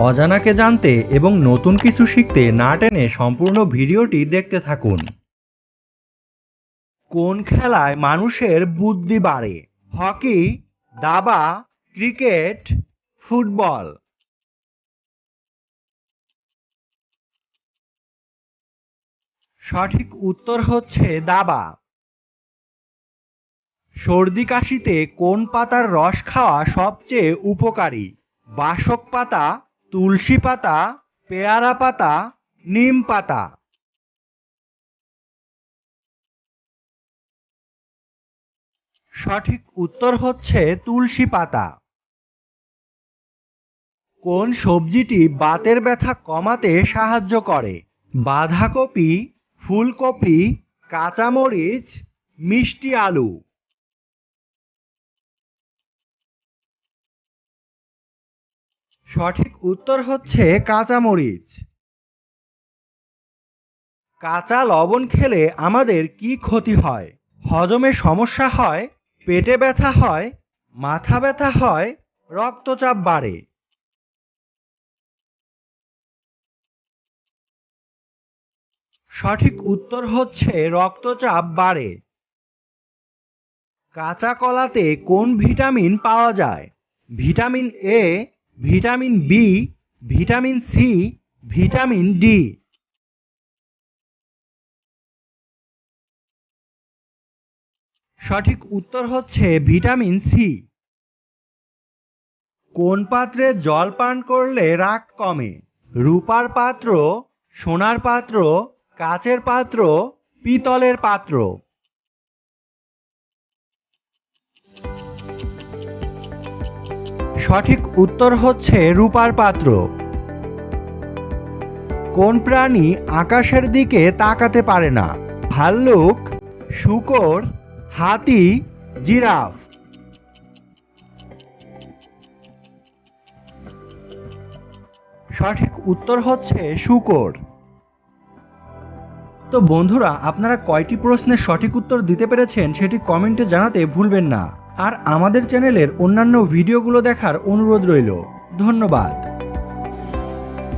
অজানাকে জানতে এবং নতুন কিছু শিখতে না টেনে সম্পূর্ণ ভিডিওটি দেখতে থাকুন। কোন খেলায় মানুষের বুদ্ধি বাড়ে? হকি, দাবা, ক্রিকেট, ফুটবল। সঠিক উত্তর হচ্ছে দাবা। সর্দি কাশিতে কোন পাতার রস খাওয়া সবচেয়ে উপকারী? বাসক পাতা তুলসী পাতা, পেয়ারা পাতা, নিম পাতা। সঠিক উত্তর হচ্ছে তুলসী পাতা। কোন সবজিটি বাতের ব্যথা কমাতে সাহায্য করে? বাঁধাকপি, ফুলকপি, কাঁচামরিচ, মিষ্টি আলু। সঠিক উত্তর হচ্ছে কাঁচামরিচ কাঁচা লবণ খেলে আমাদের কি ক্ষতি হয়? হজমে সমস্যা হয়, পেটে ব্যথা হয়, মাথা ব্যথা হয়, রক্তচাপ বাড়ে। সঠিক উত্তর হচ্ছে রক্তচাপ বাড়ে। কাঁচা কলাতে কোন ভিটামিন পাওয়া যায়? Vitamin A vitamin B, vitamin C, vitamin D. সঠিক উত্তর হচ্ছে ভিটামিন সি। কোন পাত্রে জল পান করলে রাগ কমে? রূপার পাত্র, সোনার পাত্র, কাচের পাত্র, পিতলের পাত্র? সঠিক উত্তর হচ্ছে রূপার পাত্র। কোন প্রাণী আকাশের দিকে তাকাতে পারে না? ভাল্লুক, শূকর, হাতি, জিরাফ। সঠিক উত্তর হচ্ছে শূকর। তো বন্ধুরা, আপনারা কয়টি প্রশ্নের সঠিক উত্তর দিতে পেরেছেন সেটি কমেন্টে জানাতে ভুলবেন না। আর আমাদের চ্যানেলের অন্যান্য ভিডিওগুলো দেখার অনুরোধ রইল। ধন্যবাদ।